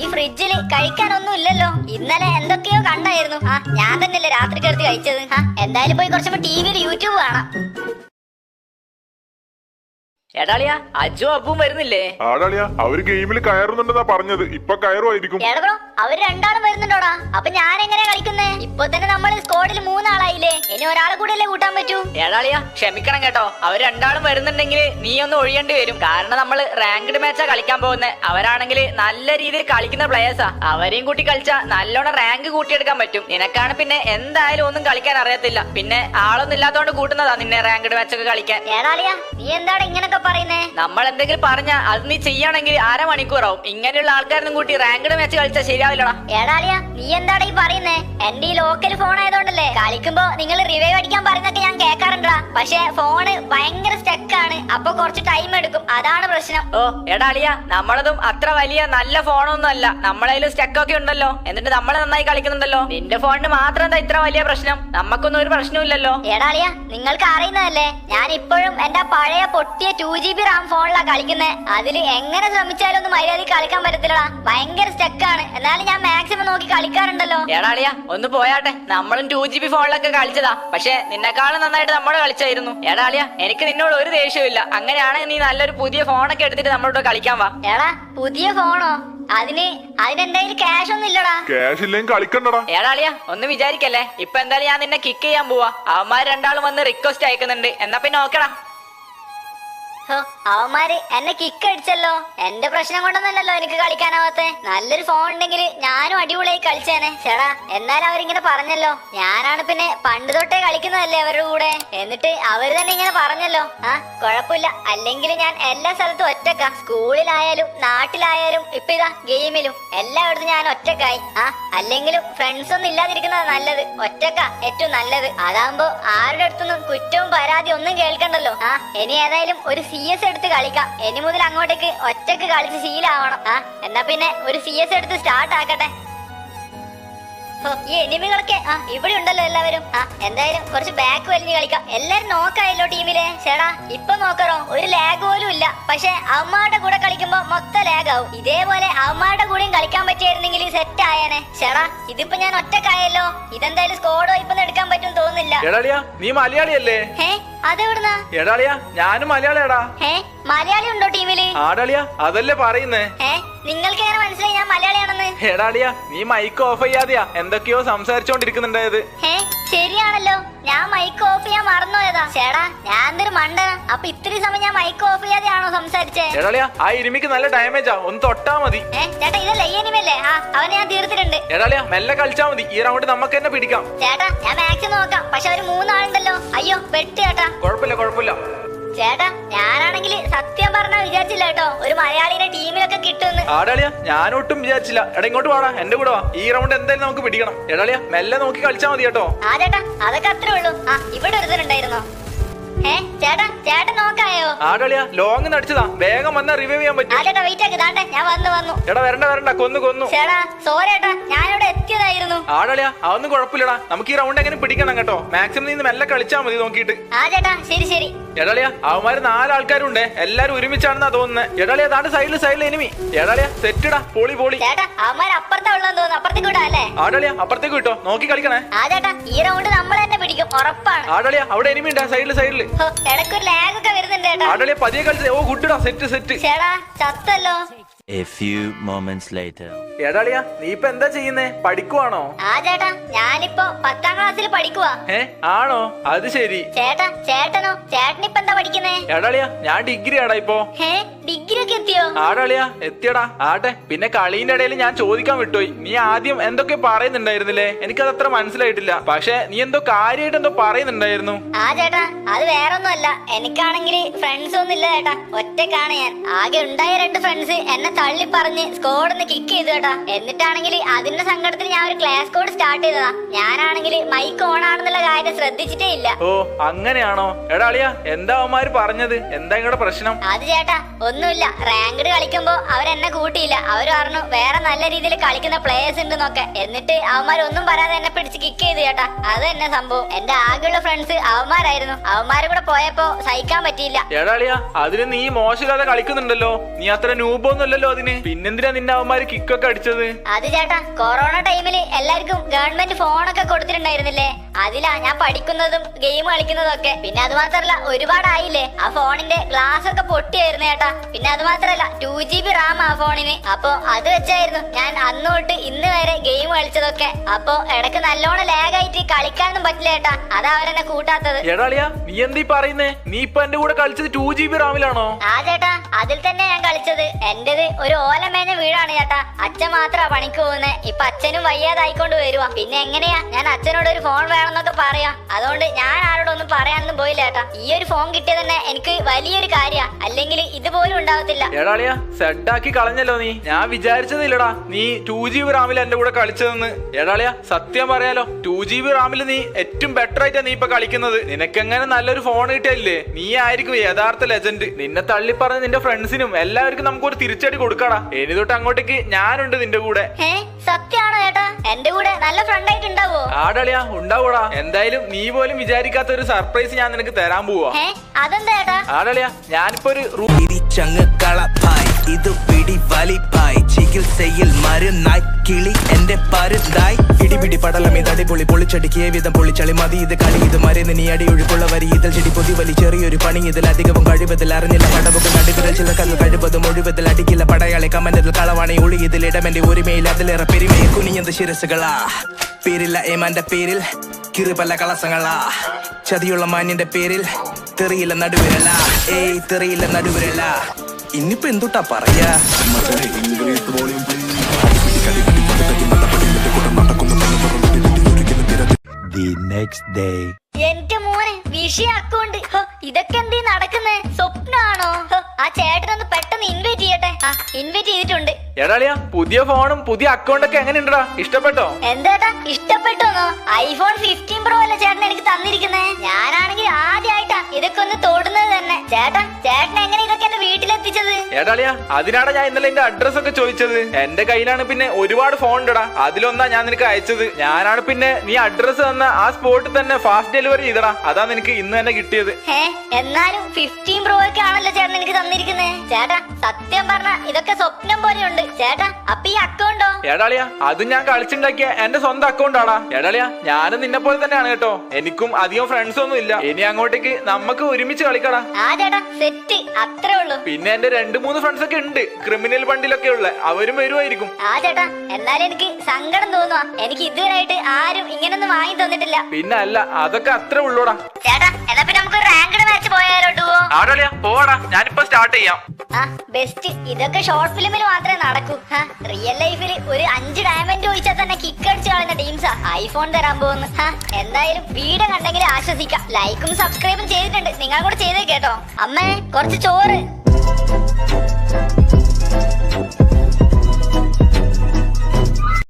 ഈ ഫ്രിഡ്ജിൽ കഴിക്കാനൊന്നും ഇല്ലല്ലോ. ഇന്നലെ എന്തൊക്കെയോ കണ്ടായിരുന്നു. ആ ഞാൻ തന്നെയല്ലേ രാത്രി കയറി കഴിച്ചത്. ആ എന്തായാലും പോയി കുറച്ചുമ്പോ ടിവിയിൽ യൂട്യൂബ് കാണാം. എടാളിയാ അജു അപ്പും വരുന്നില്ലേ? ആടാളിയാ അവർ ഗെയിമിൽ കയറുന്നുണ്ടെന്നാ പറഞ്ഞത്. ഇപ്പൊ കയറുമായിരിക്കും. എടാ ബ്രോ അവർ രണ്ടാളും വരുന്നുണ്ടോടാ? അപ്പൊ ഞാൻ എങ്ങനെയാ കളിക്കുന്നേ? ഇപ്പൊ തന്നെ നമ്മൾ സ്കോഡിൽ മൂന്നാളായില്ലേ? ഇനി ഒരാളെ കൂടെ അല്ലേ കൂട്ടാൻ പറ്റൂ? എടാളിയാ ക്ഷമിക്കണം കേട്ടോ. അവർ രണ്ടാളും വരുന്നുണ്ടെങ്കിൽ നീ ഒന്ന് ഒഴിയേണ്ടി വരും. കാരണം നമ്മൾ റാങ്ക്ഡ് മാച്ചാ കളിക്കാൻ പോകുന്നത് അവരാണെങ്കിൽ നല്ല രീതിയിൽ കളിക്കുന്ന പ്ലേയേഴ്സാ അവരെയും കൂട്ടി കളിച്ചാ നല്ലോണം റാങ്ക് കൂട്ടിയെടുക്കാൻ പറ്റും. നിനക്കാണ് പിന്നെ എന്തായാലും ഒന്നും കളിക്കാൻ അറിയത്തില്ല. പിന്നെ ആളൊന്നും ഇല്ലാത്തോണ്ട് കൂട്ടുന്നതാ നിന്നെ റാങ്ക്ഡ് മാച്ചൊക്കെ കളിക്കാൻ. ഏടാളിയാ നീ എന്താണ് ഇങ്ങനൊക്കെ പറയുന്നേ? നമ്മൾ എന്തെങ്കിലും പറഞ്ഞാ അത് നീ ചെയ്യുകയാണെങ്കിൽ അരമണിക്കൂറാവും. ഇങ്ങനെയുള്ള ആൾക്കാരൊന്നും കൂട്ടി റാങ്ക്ഡ് മാച്ച് കളിച്ചാൽ ശരിയാവില്ലടാ. ഏടാളിയാ നീ എന്താടാ ഈ പറയുന്നേ? എന്റെ ഈ ലോക്കൽ ഫോൺ ആയതുകൊണ്ടല്ലേ? കളിക്കുമ്പോ നിങ്ങൾ റിവൈവ് അടിക്കാൻ പറയുന്നൊക്കെ ഞാൻ കേൾക്കാറുണ്ടാ പക്ഷെ ഫോണ് ഭയങ്കര സ്റ്റക്കാണ് അപ്പൊ കുറച്ച് ടൈം എടുക്കും. അതാണ് പ്രശ്നം. ഓ എടാ അളിയ നമ്മളതും അത്ര വലിയ നല്ല ഫോണൊന്നും അല്ല. നമ്മളതിലും സ്റ്റക്ക് ഒക്കെ ഉണ്ടല്ലോ. എന്നിട്ട് നമ്മൾ നന്നായി കളിക്കുന്നുണ്ടല്ലോ. നിന്റെ ഫോണിന് മാത്രം എന്താ ഇത്ര വലിയ പ്രശ്നം? നമുക്കൊന്നും ഒരു പ്രശ്നമില്ലല്ലോ എടാളിയ നിങ്ങൾക്ക് അറിയുന്നതല്ലേ? ഞാൻ ഇപ്പോഴും എന്റെ പഴയ പൊട്ടിയ ടു ജി ബി റാം ഫോണിലാണ് കളിക്കുന്നേ. അതിൽ എങ്ങനെ ശ്രമിച്ചാലും ഒന്നും മര്യാദ കളിക്കാൻ പറ്റത്തില്ലടാ. ഭയങ്കര സ്റ്റക്കാണ് എന്നാലും ഞാൻ മാക്സിമം നോക്കി കളിക്കാറുണ്ടല്ലോ. എടാ അളിയ ഒന്ന് പോയാട്ടെ. നമ്മളും ടു ജി ബി ഫോണിലൊക്കെ കളിച്ചതാ. പക്ഷെ നിന്നെക്കാളും നന്നായിട്ട് നമ്മൾ കളിച്ചായിരുന്നു. എടാ അളിയ എനിക്ക് നിന്നോട് ഒരു ദേഷ്യമില്ല അങ്ങനെയാണെങ്കിൽ നീ നല്ലൊരു പുതിയ ഫോണൊക്കെ എടുത്തിട്ട് നമ്മളോട് കളിക്കാൻ വാ. എടാ പുതിയ ഫോണോ? അതിന് അതിനെന്തായാലും ക്യാഷ് ഒന്നും ഇല്ലടാ. ക്യാഷ് ഇല്ലെങ്കിൽ കളിക്കണ്ടടാ. ഏടാളിയ ഒന്ന് വിചാരിക്കല്ലേ? ഇപ്പൊ എന്തായാലും ഞാൻ നിന്നെ കിക്ക് ചെയ്യാൻ പോവാ. അവന്മാർ രണ്ടാളും വന്ന് റിക്വസ്റ്റ് അയക്കുന്നുണ്ട്. എന്നാ പിന്നെ ഓക്കെടാ ഹോ, അവന്മാര് എന്നെ കിക്ക് അടിച്ചല്ലോ. എന്റെ പ്രശ്നം കൊണ്ടൊന്നല്ലല്ലോ എനിക്ക് കളിക്കാനാവാത്തെ. നല്ലൊരു ഫോൺ ഉണ്ടെങ്കിൽ ഞാനും അടിപൊളിയായി കളിച്ചേനെ. ചേടാ എന്നാലും അവരിങ്ങനെ പറഞ്ഞല്ലോ. ഞാനാണ് പിന്നെ പണ്ട് തൊട്ടേ കളിക്കുന്നതല്ലേ അവരുടെ കൂടെ. എന്നിട്ട് അവർ തന്നെ ഇങ്ങനെ പറഞ്ഞല്ലോ. ആ കുഴപ്പമില്ല. അല്ലെങ്കിൽ ഞാൻ എല്ലാ സ്ഥലത്തും ഒറ്റക്ക. സ്കൂളിലായാലും നാട്ടിലായാലും ഇപ്പൊ ഇതാ ഗെയിമിലും. എല്ലായിടത്തും ഞാൻ ഒറ്റക്കായി. ആ അല്ലെങ്കിലും ഫ്രണ്ട്സ് ഒന്നും ഇല്ലാതിരിക്കുന്നതാ നല്ലത്. ഒറ്റക്ക ഏറ്റവും നല്ലത്. അതാകുമ്പോ ആരുടെ അടുത്തൊന്നും കുറ്റവും പരാതി ഒന്നും കേൾക്കണ്ടല്ലോ. ആ ഇനി ഏതായാലും ഒരു സി എസ് എടുത്ത് കളിക്കാം. ഇനി മുതൽ അങ്ങോട്ടേക്ക് ഒറ്റയ്ക്ക് കളിച്ച് ശീലാവണം. ആ എന്നാ പിന്നെ ഒരു സി എസ് എടുത്ത് സ്റ്റാർട്ട് ആക്കട്ടെ. ഈ എനിമികളൊക്കെ ആ ഇവിടെ ഉണ്ടല്ലോ എല്ലാവരും. ആ എന്തായാലും കുറച്ച് ബാക്ക് വലിഞ്ഞ് കളിക്കാം. എല്ലാരും നോക്കായല്ലോ ടീമിലെ ചേടാ ഇപ്പൊ നോക്കറോ ഒരു ലാഗ് പോലും ഇല്ല. പക്ഷെ അവന്മാരുടെ കൂടെ കളിക്കുമ്പോ മൊത്തം ലാഗ് ആവും. ഇതേപോലെ അവന്മാരുടെ കൂടെയും കളിക്കാൻ പറ്റിയായിരുന്നെങ്കിൽ സെറ്റ് ആയേനെ. ചേടാ ഇതിപ്പോ ഞാൻ ഒറ്റക്കായല്ലോ. ഇതെന്തായാലും സ്കോഡ് ഇപ്പൊ എടുക്കാൻ പറ്റും തോന്നുന്നില്ല. നീ മലയാളിയല്ലേ? ഹേ അതെവിടുന്നാ? എടാളിയാ ഞാനും മലയാളിയാടാ. ഹേ മലയാളി ഉണ്ടോ ടീമിൽ? ആടാളിയാ അതല്ലേ പറയുന്നേ? ഹേ നിങ്ങൾക്ക് എങ്ങനെ മനസ്സിലായി ഞാൻ മലയാളിയാണെന്ന്? എടാളിയാ നീ മൈക്ക് ഓഫ് ചെയ്യാതെയാ എന്തൊക്കെയോ സംസാരിച്ചോണ്ടിരിക്കുന്നുണ്ടായത് ഹേ ശരിയാണല്ലോ. ഞാൻ മൈക്ക് ഓഫ് ചെയ്യാൻ മറന്നുപോയതാ. ചേടാ ഞാൻ എന്തൊരു മണ്ടനാ. അപ്പൊ ഇത്രയും സമയം ഞാൻ മൈക്ക് ഓഫ് ചെയ്യാതെയാണോ സംസാരിച്ചേ? എടാളിയാ ആ ഇരുമിക്ക് നല്ല ഡാമേജാ ഒന്ന് തൊട്ടാ മതി. ഏ ചേട്ടാ ഇതല്ലേ ഈ എനിമല്ലേ ആ അവനെ ഞാൻ തീർത്തിട്ടുണ്ട്. എടാളിയാ മെല്ലെ കളിച്ചാ മതി. ഈ റൗണ്ട് നമുക്ക് തന്നെ പിടിക്കാം. ചേട്ടാ ഞാൻ മാക്സിമം നോക്കാം. പക്ഷെ അവർ മൂന്നാളുണ്ടല്ലോ അയ്യോ വെട്ട് ചേട്ടാ കുഴപ്പമില്ല കുഴപ്പമില്ല. ചേട്ടാ ഞാനാണെങ്കിൽ സത്യം പറഞ്ഞാ വിചാരിച്ചില്ല കേട്ടോ. ഒരു മലയാളിനെ ടീമിലൊക്കെ കിട്ടുമെന്ന്. ആടാളിയാ ഞാനൊട്ടും വിചാരിച്ചില്ല. എടാ ഇങ്ങോട്ട് വാടാ എന്റെ കൂടെ വാ. ഈ റൗണ്ട് എന്തായാലും നമുക്ക് പിടിക്കണം. എടാളിയാ മെല്ലെ നോക്കി കളിച്ചാ മതി കേട്ടോ. ആ ചേട്ടാ അതൊക്കെ അത്രേ ഉള്ളൂ. ആ ഇവിടെ ഒരുത്തരുണ്ടായിരുന്നോ ഏ ചേട്ടാ ചേട്ടൻ നോക്കായോ? ആടളിയാ ലോങ് നടിച്ചതാ. വേഗം വന്നാ റിവൈവ് ചെയ്യാൻ ആ പറ്റും. ചേട്ടാ വെയിറ്റ് ആക്കി ദാണ്ടേ ഞാൻ വന്നു വന്നു. എടാ വരണ്ട വരണ്ട കൊന്നു കൊന്നു. ചേട്ടാ സോറി ഏട്ടാ ഞാനിവിടെ എത്തിയതായിരുന്നു. ആടളിയാ അതൊന്നും കുഴപ്പമില്ലടാ. നമുക്ക് ഈ റൗണ്ട് എങ്ങനെ പിടിക്കണം കേട്ടോ? മാക്സിമം നീ മെല്ലെ കളിച്ചാ മതി നോക്കിയിട്ട്. ആ ചേട്ടാ ശരി ശരി. എടാളിയാ അവന്മാര് നാലാൾക്കാരുണ്ട്. എല്ലാരും ഒരുമിച്ചാണെന്നാ തോന്നുന്നത് എടാളിയാ താണ്ട് സൈഡിൽ സൈഡിൽ എനിമി എടാളിയാ സെറ്റിടാ പൊളി പൊളി. ചേട്ടാ അവന്മാർ അപ്പുറത്താ ഉള്ളതെന്ന് തോന്നുന്നു. അപ്പുറത്തേക്ക് വിടാ അല്ലേ? ആടാളിയ അപ്പുറത്തേക്ക് കിട്ടോ നോക്കി കളിക്കണേ. ആ ചേട്ടാ ഈ റൗണ്ട് നമ്മൾ തന്നെ പിടിക്കും. ഉറപ്പാണ്. ആടളിയാ അവിടെ എനിമി ഉണ്ടാ സൈഡിൽ സൈഡിൽ ഇടക്കൊരു ലാഗ് ഒക്കെ വരുന്നുണ്ട് ചേട്ടാ ആടാളിയ പതിയെ കളിച്ച് ഓ ഗുഡ്ഡാ സെറ്റ് സെറ്റ് ചേടാ ചത്തല്ലോ. A few moments later. എടാളിയാ നീ ഇപ്പൊ എന്താ ചെയ്യുന്നേ? പഠിക്കുവാണോ? ആ ചേട്ടാ ഞാനിപ്പോ പത്താം ക്ലാസ്സിൽ പഠിക്കുവാ. ഏ? ആണോ? അത് ശരി. ചേട്ടാ ചേട്ടനോ? ചേട്ടനിപ്പോ എന്താ പഠിക്കുന്നേ? എടാളിയാ ഞാൻ ഡിഗ്രി ആടാ ഇപ്പോ. ഹേ? എത്തിയോ? ആടാളിയ എത്തിയടാ. ആട്ടെ പിന്നെ കളീന്റെ ഇടയിൽ ഞാൻ ചോദിക്കാൻ വിട്ടുപോയി. നീ ആദ്യം എന്തൊക്കെ പറയുന്നുണ്ടായിരുന്നില്ലേ? എനിക്കത് അത്ര മനസ്സിലായിട്ടില്ല. പക്ഷെ നീ എന്തോ കാര്യമായിട്ട് എന്തോ പറയുന്നുണ്ടായിരുന്നു. ആ ചേട്ടാ അത് വേറൊന്നുമല്ല. എനിക്കാണെങ്കിൽ ഫ്രണ്ട്സ് ഒന്നും ഇല്ല ചേട്ടാ. ഒറ്റക്കാണ് ഞാൻ. ആകെ ഉണ്ടായ രണ്ട് ഫ്രണ്ട്സ് എന്നെ തള്ളി പറഞ്ഞ് സ്കോഡ് കിക്ക് ചെയ്തു ചേട്ടാ. എന്നിട്ടാണെങ്കിൽ അതിന്റെ സങ്കടത്തിൽ ഞാൻ ഒരു ക്ലാസ് കോഡ് സ്റ്റാർട്ട് ചെയ്തതാ. ഞാനാണെങ്കിൽ മൈക്ക് ഓൺ ആണെന്നുള്ള കാര്യം ശ്രദ്ധിച്ചിട്ടേ ഇല്ല. ഓ അങ്ങനെയാണോ? എടാ അളിയാ എന്താ അവന്മാര് പറഞ്ഞത്? എന്താ നിങ്ങളുടെ പ്രശ്നം? അത് ചേട്ടാ ഒന്നുമില്ല. റാങ്ക്ഡ് കളിക്കുമ്പോ അവരെന്നെ കൂട്ടിയില്ല. അവർ പറഞ്ഞു വേറെ നല്ല രീതിയിൽ കളിക്കുന്ന പ്ലേയേഴ്സ് ഉണ്ടെന്നൊക്കെ. എന്നിട്ട് അവന്മാരൊന്നും പറയാതെ എന്നെ പിടിച്ച് കിക്ക് ചെയ്തു ചേട്ടാ അത് തന്നെ സംഭവം. എന്റെ ആകെയുള്ള ഫ്രണ്ട്സ് അവന്മാരായിരുന്നു. അവന്മാരും കൂടെ പോയപ്പോ സഹിക്കാൻ പറ്റിയില്ല. എടാളിയാ അതിന് നീ മോശമില്ലാതെ കളിക്കുന്നുണ്ടല്ലോ. നീ അത്ര നൂബൊന്നുമല്ലല്ലോ അതിന്. പിന്നെന്തിനാ നിന്റെ അവന്മാര് കിക്കൊക്കെ അടിച്ചത്? അത് ചേട്ടാ കൊറോണ ടൈമിൽ എല്ലാവർക്കും ഗവൺമെന്റ് ഫോണൊക്കെ കൊടുത്തിട്ടുണ്ടായിരുന്നില്ലേ? അതിലാ ഞാൻ പഠിക്കുന്നതും ഗെയിം കളിക്കുന്നതും ഒക്കെ. പിന്നെ അത് മാത്രല്ല ഒരുപാടായില്ലേ? ആ ഫോണിന്റെ ഗ്ലാസ് ഒക്കെ പൊട്ടിയായിരുന്നു ചേട്ടാ. പിന്നെ അത് മാത്രല്ല ടു ജി ബി റാം ആ ഫോണിന്. അപ്പൊ അത് വെച്ചായിരുന്നു ഞാൻ അന്ന് തൊട്ട് ഇന്ന് വരെ ഗെയിം കളിച്ചതൊക്കെ. അപ്പൊ ഇടയ്ക്ക് നല്ലോണം ലാഗ് ആയിട്ട് കളിക്കാനൊന്നും പറ്റില്ല ഏട്ടാ. അതാ അവരെന്നെ കൂട്ടാത്തത്. എടാളിയാ നീ എന്തീ പറയുന്നേ? നീ ഇപ്പൊ എന്റെ കൂടെ കളിച്ചത് ടു ജി ബി റാമിലാണോ ആ ചേട്ടാ അതിൽ തന്നെ ഞാൻ കളിച്ചത്. എന്റേത് ഒരു ഓലമേഞ്ഞ വീടാണ് ചേട്ടാ. അച്ഛൻ മാത്രമാ പണിക്ക് പോകുന്നത് ഇപ്പൊ അച്ഛനും വയ്യാതായിക്കൊണ്ട് വരുവാ. പിന്നെ എങ്ങനെയാ? ഞാൻ അച്ഛനോട് ഒരു ഫോൺ വേണമെന്നൊക്കെ പറയാ. അതുകൊണ്ട് ഞാൻ ആരോടൊന്നും പറയാനൊന്നും പോയില്ല ചേട്ടാ ഈ ഒരു ഫോൺ കിട്ടിയത് തന്നെ എനിക്ക് വലിയൊരു കാര്യ. അല്ലെങ്കിൽ ഇതുപോലും ഉണ്ടാവത്തില്ല. എടാളിയാ സെഡാക്കി കളഞ്ഞല്ലോ നീ. ഞാൻ വിചാരിച്ചതില്ലടാ. നീ ടു ജി ബി റാമിൽ എന്റെ കൂടെ കളിച്ചതെന്ന്. ഏടാളിയാ സത്യം പറയാലോ. ടു ജി ബി റാമിൽ നീ ഏറ്റവും ബെറ്റർ ആയിട്ടാ നീ ഇപ്പൊ കളിക്കുന്നത്. നിനക്കെങ്ങനെ നല്ലൊരു ഫോൺ കിട്ടിയല്ലേ? നീ ആയിരിക്കും യഥാർത്ഥ ലെജൻഡ് നിന്നെ തള്ളി പറഞ്ഞ നിന്റെ ഫ്രണ്ട്സിനും എല്ലാവർക്കും നമുക്ക് ഒരു തിരിച്ചടി കൊടുക്കാടാ. ഇനി തൊട്ട് അങ്ങോട്ടേക്ക് ഞാനുണ്ട് നിന്റെ കൂടെ. സത്യാണോ എന്റെ കൂടെ നല്ല ഫ്രണ്ട് ആയിട്ട് ഉണ്ടാവോ ആടളിയാ ഉണ്ടാവൂടാ. എന്തായാലും നീ പോലും വിചാരിക്കാത്ത ഒരു സർപ്രൈസ് ഞാൻ നിനക്ക് തരാൻ പോവാ. അതെന്താ ആടളിയാ ഞാനിപ്പോ ഒരു റൂ- ഇടിച്ചങ്ങ് കളപ്പായി. ചികിത്സയിൽ മരുന്നായി കിളി എന്റെ പരുന്തായി ഇടിപിടി പടലം ഇത് അടിപൊളി പൊളിച്ചടിക്കിയ വിധം പൊളിച്ചളി മതി. ഇത് കളി ഇത് മരുന്ന് നീ അടി ഒഴുക്കുള്ള വരി ഇതിൽ ചെടി പൊതി വലി ചെറിയൊരു പണി. ഇതിൽ അധികവും കഴിവതിൽ അറിഞ്ഞില്ല. കടവുകൾ നടുവിരൽ ചില കല്ല് കഴിവതും ഒഴിവതിൽ അടിക്കില്ല. പടയാളി കമന്റതിൽ കളവാണി ഒളി ഇതിൽ ഇടമെന്റെ ഒരുമയിൽ അതിലേറെ പെരുമയെ കുനിഞ്ഞത് ശിരസുകളാ പേരില്ല ഏമാന്റെ പേരിൽ കിറുപല കളസങ്ങളാ. ചതിയുള്ള മാന്യന്റെ പേരിൽ തെറിയില്ല നടുവിരല. ഏയ് തെറിയില്ല നടുവിരല. ഇന്നിപ്പോ എന്തുട്ടാ പറയാ? The day. എന്റെ മോനെ വിഷയ അക്കൗണ്ട് ഹോ, ഇതൊക്കെ എന്തീ നടക്കുന്നേ? സ്വപ്നാണോ? ആ ചേട്ടനൊന്ന് പെട്ടെന്ന് ഇൻവൈറ്റ് ചെയ്യട്ടെ? ആ ഇൻവൈറ്റ് ചെയ്തിട്ടുണ്ട്. എടാളിയാ പുതിയ ഫോണും പുതിയ അക്കൗണ്ട് ഒക്കെ എങ്ങനെയുണ്ടടാ? ഇഷ്ടപ്പെട്ടോ? എന്താ ഇഷ്ടപ്പെട്ടോന്നോ ഐഫോൺ ഫിഫ്റ്റീൻ പ്രോ അല്ലേ ചേട്ടൻ എനിക്ക് തന്നിരിക്കുന്നേ? ഞാനാണെങ്കിൽ ആദ്യമായിട്ടാ ഇതൊക്കെ ഒന്ന് തൊടുന്നത് തന്നെ. ചേട്ടാ ചേട്ടൻ എങ്ങനെ ഇതൊക്കെ എന്റെ വീട്ടിലെത്തിച്ചത്? എടാളിയാ അതിനാണ് ഞാൻ ഇന്നലെ എന്റെ അഡ്രസ് ഒക്കെ ചോദിച്ചത്. എന്റെ കയ്യിലാണ് പിന്നെ ഒരുപാട് ഫോൺ ഉണ്ടടാ. അതിലൊന്നാ ഞാൻ നിനക്ക് അയച്ചത്. ഞാനാണ് പിന്നെ നീ അഡ്രസ് തന്ന ആ സ്പോട്ടിൽ തന്നെ ഫാസ്റ്റ് ഡെലിവറി ചെയ്തടാ. അതാ നിനക്ക് ഇന്ന് തന്നെ കിട്ടിയത്. ഹേ എന്നാലും ഫിഫ്റ്റീൻ പ്രോ ഒക്കെ ആണല്ലോ ചേട്ടൻ എനിക്ക് തന്നിരിക്കുന്നേ ചേട്ടാ സത്യം പറഞ്ഞ ഇതൊക്കെ സ്വപ്നം പോലെയുണ്ട്. ചേട്ടാ അപ്പൊ ഈ അക്കൗണ്ടോ? എടാളിയാ അത് ഞാൻ കളിച്ചുണ്ടാക്കിയ എന്റെ സ്വന്തം അക്കൗണ്ട് ആടാ എടാളിയാ ഞാനും നിന്നെ പോലെ തന്നെയാണ് കേട്ടോ. എനിക്കും അധികം ഫ്രണ്ട്സ് ഒന്നും ഇല്ല. ഇനി അങ്ങോട്ടേക്ക് നമുക്ക് ഒരുമിച്ച് കളിക്കടാ. ആ ചേട്ടാ സെറ്റ്. അത്രേ ഉള്ളൂ. പിന്നെ എന്റെ രണ്ട് മൂന്ന് ഫ്രണ്ട്സ് ഒക്കെ ഉണ്ട്. ക്രിമിനൽ ബണ്ടിലൊക്കെ ഉള്ള. അവരും വരുമായിരിക്കും ആ ചേട്ടാ എന്നാലും എനിക്ക് സങ്കടം തോന്നുവാ. എനിക്ക് ഇതുവരെയായിട്ട് ആരും ഇങ്ങനൊന്നും വാങ്ങി തന്നിട്ടില്ല. പിന്നെ അല്ല അതൊക്കെ അത്ര ഉള്ളൂടാ. ചേട്ടാ എന്നാ പിന്നെ നമുക്ക് റാങ്ക് മാച്ച് പോയാലോ ഡുവോ ആടാളിയാ പോവാടാ. ഞാനിപ്പോ സ്റ്റാർട്ട് ചെയ്യാം. ബെസ്റ്റ് ഇതൊക്കെ ഷോർട്ട് ഫിലിമിൽ മാത്രമേ നടക്കൂ. റിയൽ ലൈഫിൽ ഒരു അഞ്ച് ഡയമണ്ട് ഒഴിച്ചാൽ തന്നെ കിക്ക് അടിച്ച് കളയുന്ന ടീംസാ ഐഫോൺ തരാൻ പോകുന്നു. എന്തായാലും വീട് കണ്ടെങ്കിൽ ആശ്വസിക്കാം. ലൈക്കും സബ്സ്ക്രൈബും ചെയ്തിട്ടുണ്ട്. നിങ്ങൾ കൂടെ ചെയ്തേ കേട്ടോ. അമ്മേ കുറച്ച് ചോറ്.